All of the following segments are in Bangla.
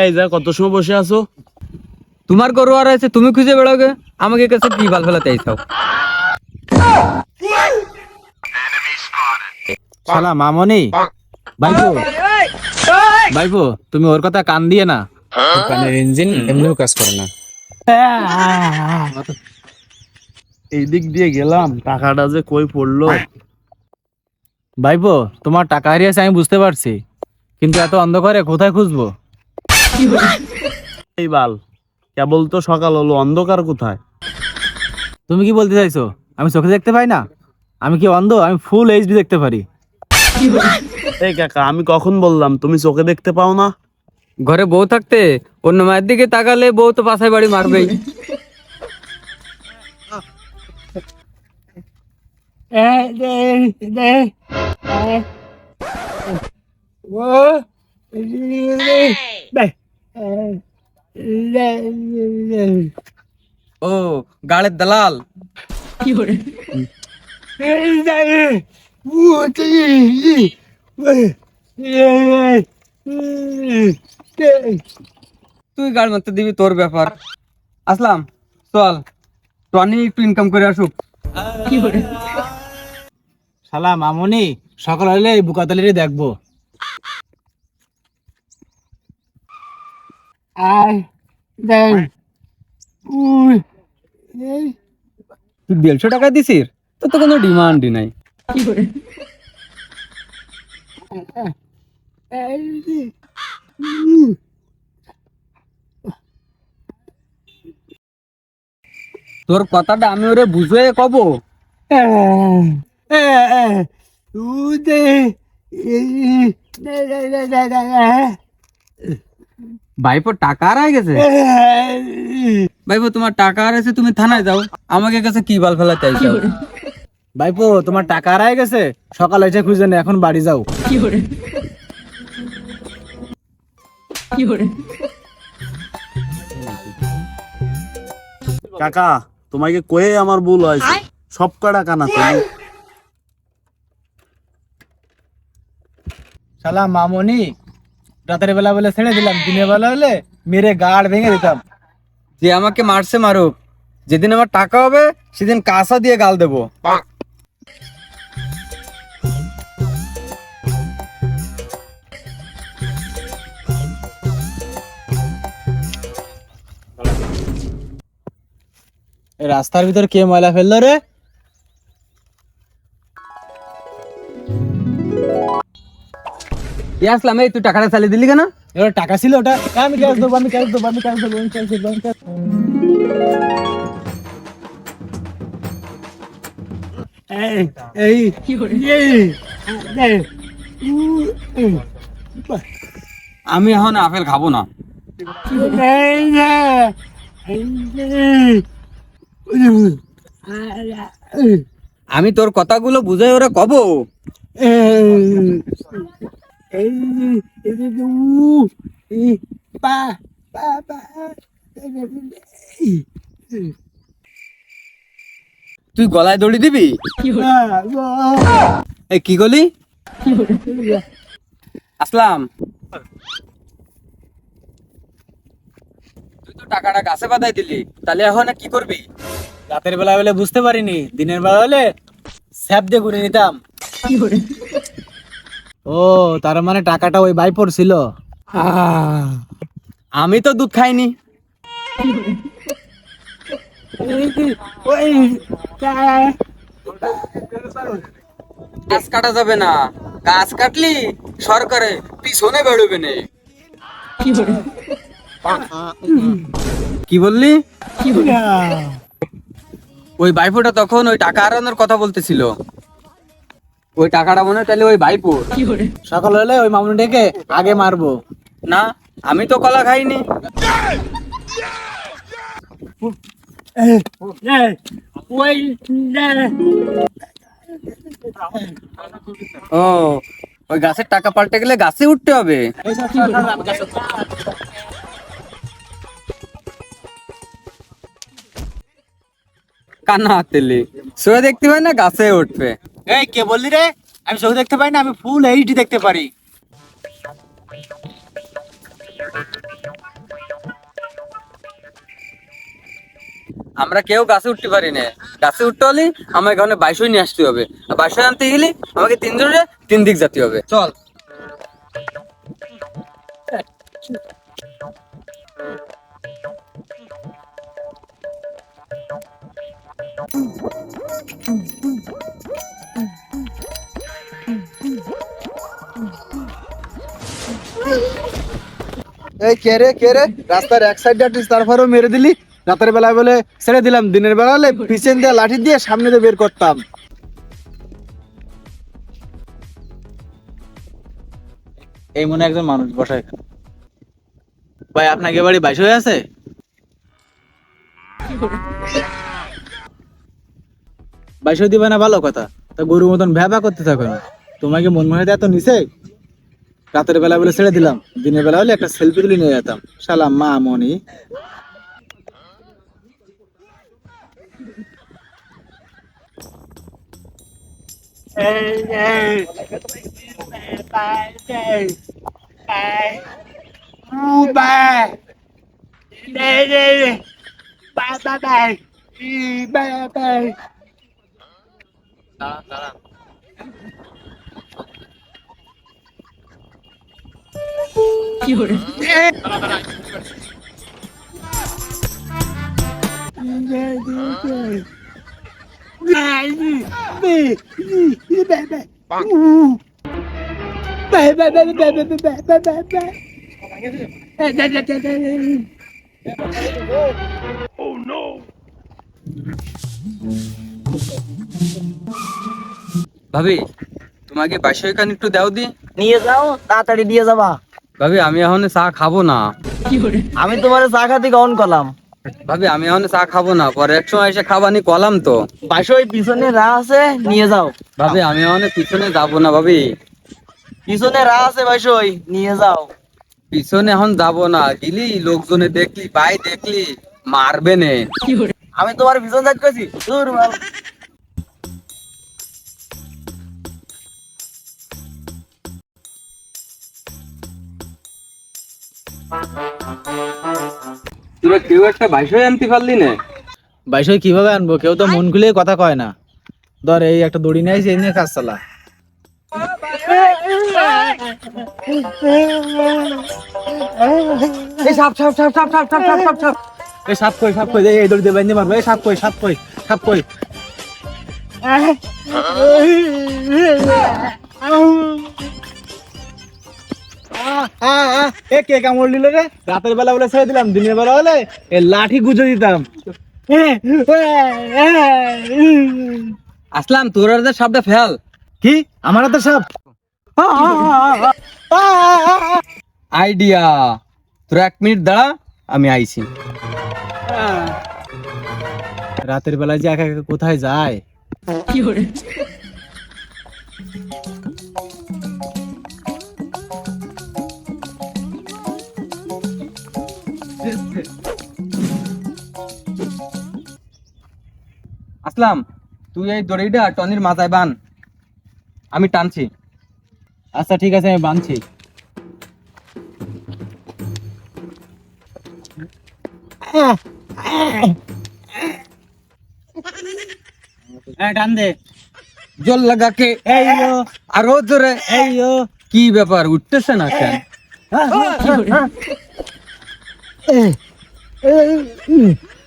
একাই যা কত সময় বসে আছো? তোমার গরু আর আছে তুমি খুঁজে বেড়াবে আমাকে কাছে কি বাল ফেলাতে চাইছাও শালা মামনি। ভাইপো। ভাইপো তুমি ওর কথা কান দিয়ে না। কানের ইঞ্জিন এমনিও কাজ করে না। এই দিক দিয়ে গেলাম টাকাটা যে কই পড়ল? ভাইপো তোমার টাকা হারিয়েছে আমি বুঝতে পারছি। কিন্তু এত অন্ধকারে কোথায় খুঁজবো? এই বাল কেবল তো সকাল হলো অন্ধকার কোথায় তুমি কি বলতে চাইছো আমি চোখে দেখতে পাই না আমি কি অন্ধ আমি ফুল এইচডি দেখতে পারি এই কাকা আমি কখন বললাম তুমি চোখে দেখতে পাও না ঘরে বউ থাকতে অন্য মায়ের দিকে তাকালে বউ তো পাশায় বাড়ি মারবেই ও গাড়ির দালাল। তুই গাড়ি মারতে দিবি তোর ব্যাপার। আসলাম চল। টনি একটু ইনকাম করে আসুক। শালা মামনি সকাল হলে বুকাতলিরে দেখব। তুই দেড়শো টাকা দিছিস তো তো কোনো ডিমান্ডই নাই তোর কথাটা আমি ওরে বুঝে কব ভাইপো টাকা হারাই গেছে? ভাইপো তোমার টাকা হারাইছে তুমি থানায় যাও। আমাকে কাছে কি বাল ফেলা চাইছো ভাইপো তোমার টাকা হারাই গেছে? সকাল হয়েছে খুঁজে নে এখন বাড়ি যাও। কি করে? কি করে? কাকা তোমাকে কয়ে আমার ভুল হয়েছে। সব কটা কানা তুমি? শালা মামনি। রাতের বেলা বলে ছেড়ে দিলাম দিনের বেলা হলে মেরে গাড় ভেঙে দিতাম। যে আমাকে মারছে মারুক যেদিন আমার টাকা হবে সেদিন কাঁসা দিয়ে গাল দেবো। এই রাস্তার ভিতর কে ময়লা ফেলল রে? আসলাম এই তুই টাকাটা চালিয়ে দিলি কেন? এবার টাকা ছিল ওটা। আমি ক্যাশ দেবো আমি ক্যাশ দেবো আমি ক্যাশ দেবো আমি ক্যাশ দেবো আমি cash দেবো। আমি এখন আপেল খাব না। আমি তোর কথাগুলো বুঝাই ওরা কব। তুই গলায় দড়ি দিবি? এই কি গলি আসলাম। তুই তো টাকাটা গাছে বাঁধাই দিলি তাহলে এখন কি করবি? রাতের বেলা হলে বুঝতে পারিনি দিনের বেলা হলে স্যাপ দিয়ে ঘুরে নিতাম। ও, তার মানে টাকাটা ওই বাইপোর ছিল আমি তো দুধ খাইনি। গাছ কাটা যাবে না। গাছ কাটলি সরকারে পিছনে বেরোবে না। কি বললি? ওই বাইফোটা তখন ওই টাকা আরানোর কথা বলতেছিল। ওই টাকাটা মনে হয় তাহলে ওই ভাইপো সকাল হলে ওই মামুনিটাকে আগে মারবো। না আমি তো কলা খাইনি। ও ওই গাছের টাকা পাল্টে গেলে গাছে উঠতে হবে। কান্না হাতেলি শুয়ে দেখতে হয় না গাছে উঠবে। এই, কে বললি রে? আমি চোখ দেখতে পাই না, আমি ফুল এইচডি দেখতে পারি। আমরা কেউ গাছে উঠতে পারি না। গাছে উঠতে হলে আমার এখানে বাইশই নিয়ে আসতে হবে। আর বাইশই আনতে গেলে আমাকে তিন তিনজনে তিন দিক যেতে হবে। চল। এই কে রে কে রে? রাস্তার এক সাইড তারপরেও মেরে দিলি। রাতের বলে, ছেড়ে দিলাম, দিনের বেলা পিছন দিয়ে লাঠি দিয়ে সামনে দিয়ে বের করতাম। এই মনে একজন মানুষ বসা এখানে ভাই আপনাকে বাড়ি বাইশ হয়ে আছে? বাইশ দিবে না, ভালো কথা। তা গরুর মতন ভ্যাবা করতে থাকো তোমাকে মন মনে এত নিছে রাতের বেলা বলে ছেড়ে দিলাম দিনের বেলা হলে একটা সেলফি তুলে নিয়ে যেতাম। শালা মা মনি। ভাবি তোমাকে বাইশই কান একটু দাও দি। নিয়ে যাও তাড়াতাড়ি দিয়ে যাবা। ভাবি আমি এখন চা খাব না। আমি তোমার চা খাতে গ্রহণ করলাম। ভাবি আমি এখন চা খাব না। পরে এক সময় এসে খাবানি কলাম তো। পাশে ওই পিছনে রা আছে নিয়ে যাও। ভাবি আমি এখন পিছনে যাব না ভাবি। পিছনে রা আছে ভাইসই নিয়ে যাও। পিছনে এখন যাব না। গেলি লোকজনে দেখলি ভাই দেখলি মারবে নে। আমি তোমার পিছনে কইছি দূর তোরা কেউ একটা বাইশই আনতে পারলি না? বাইশ কীভাবে আনব? কেউ তো মন খুলে কথা কয় না। ধর এই একটা দড়ি নিয়ে এই নিয়ে কাজ চালা এই সাপ সাপ সাপ সাপ সাপ সাপ সাপ সাপ সাপ। এই সাপ কই সাপ কই? এই দড়ি দিয়ে বাঁধতে পারব এই সাপ কই সাপ কই সাপ কই? এ কে কামড় রে? রাতের বেলা বলে ছেড়ে দিলাম দিনের বেলা হলে এ লাঠি গুজে দিতাম। আসলাম তোর যে সাপটা ফেল। কি? আমার হাতে সাপ? আইডিয়া। তোর এক মিনিট দাঁড়া আমি আইছি। রাতের বেলায় যে একা একা কোথায় যায়? আসলাম। তুই এই দড়িটা টনির মাথায় বান। আমি টানছি। আচ্ছা ঠিক আছে আমি হ্যাঁ টান দে। জল লাগাকে আরও জোরে কি ব্যাপার উঠতেছে না কেন?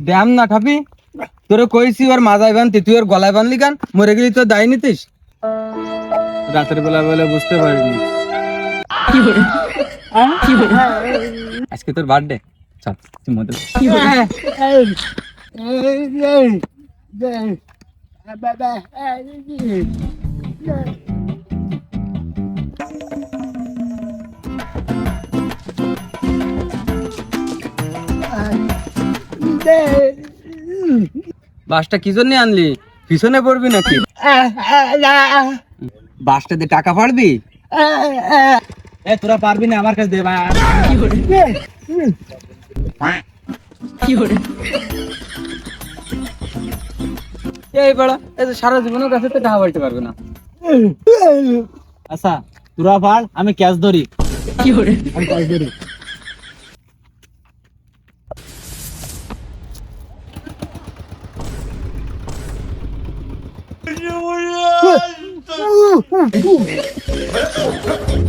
ড্যাম না ঠাপি তোরে কইছি ওর মাথায় বানতি তুই ওর গলায় বানলি কেন মরে গেলি তো দায় নিতিস রাতের বেলা বলে বুঝতে পারিনি আজকে তোর বার্থডে চল তুই মধ্যে বাসটা কি জন্য আনলি? পিছনে পড়বি নাকি? বাসটাতে টাকা পাড়বি? এ তোরা পারবি না আমার কাছে দে ভাই। এই বড় এই যে সারা জীবনের কাছে তো টাকা পাইতে পারবে না। আচ্ছা তোরা ফাড় আমি ক্যাশ ধরি। আমি ক্যাচ ধরি। boom, boom.